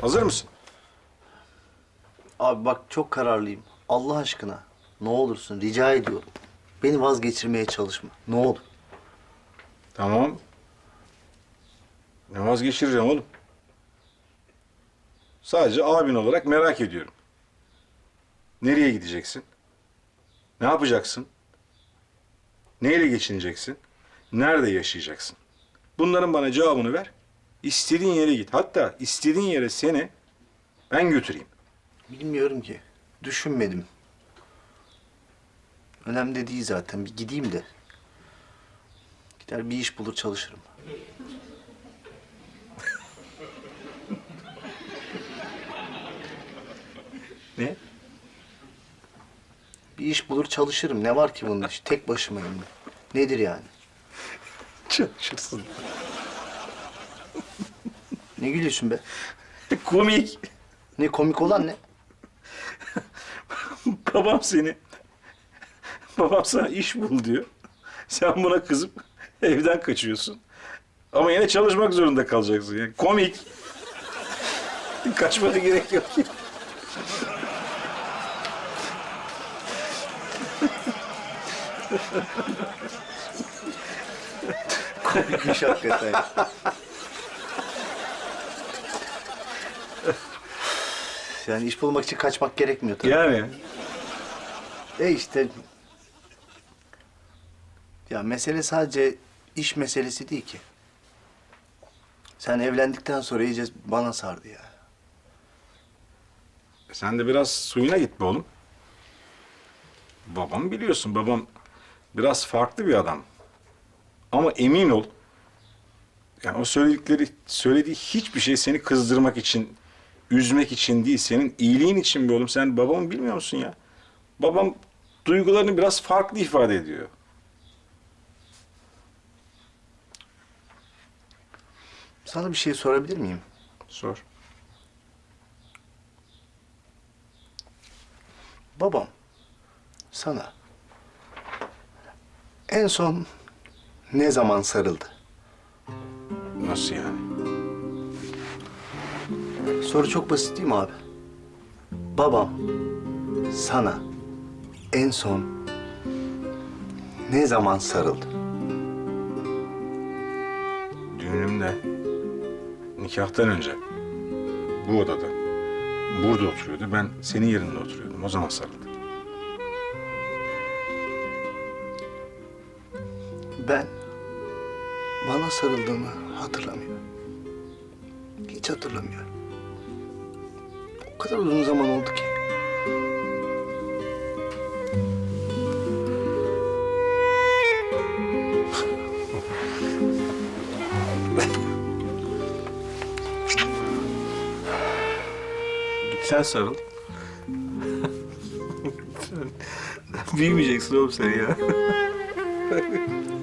Hazır mısın? Abi bak çok kararlıyım. Allah aşkına ne olursun rica ediyorum. Beni vazgeçirmeye çalışma. Ne olur. Tamam. Ne vazgeçireceğim oğlum? Sadece abin olarak merak ediyorum. Nereye gideceksin? Ne yapacaksın? Neyle geçineceksin? Nerede yaşayacaksın? Bunların bana cevabını ver. İstediğin yere git. Hatta istediğin yere seni ben götüreyim. Bilmiyorum ki. Düşünmedim. Önemli de değil zaten. Bir gideyim de. Gider bir iş bulur çalışırım. Ne? Bir iş bulur çalışırım. Ne var ki bunun? Tek başımayım. Nedir yani? Çalışırsın. Ne gülüyorsun be? Komik. Ne komik olan ne? Babam seni, babam sana iş bul diyor. Sen buna kızıp evden kaçıyorsun. Ama yine çalışmak zorunda kalacaksın. Yani komik. Kaçmana gerek yok. Komikmiş hakikaten. Yani iş bulmak için kaçmak gerekmiyor tabii. Yani. E işte... Ya mesele sadece iş meselesi değil ki. Sen evlendikten sonra iyice bana sardı ya. Sen de biraz suyuna git be oğlum. Babam biliyorsun babam biraz farklı bir adam. Ama emin ol. Yani o söyledikleri, söylediği hiçbir şey seni kızdırmak için, üzmek için değil, senin iyiliğin için bir oğlum. Sen babamı bilmiyor musun ya? Babam duygularını biraz farklı ifade ediyor. Sana bir şey sorabilir miyim? Sor. Babam sana en son ne zaman sarıldı? Nasıl yani? Soru çok basit değil mi abi? Babam sana en son ne zaman sarıldı? Düğünümde, nikahtan önce bu odada, burada oturuyordu. Ben senin yerinde oturuyordum. O zaman sarıldı. Ben bana sarıldığını hatırlamıyorum. Hiç hatırlamıyorum. O kadar uzun zaman oldu ki. Sen sarıl. Büyümeyeceksin oğlum sen ya.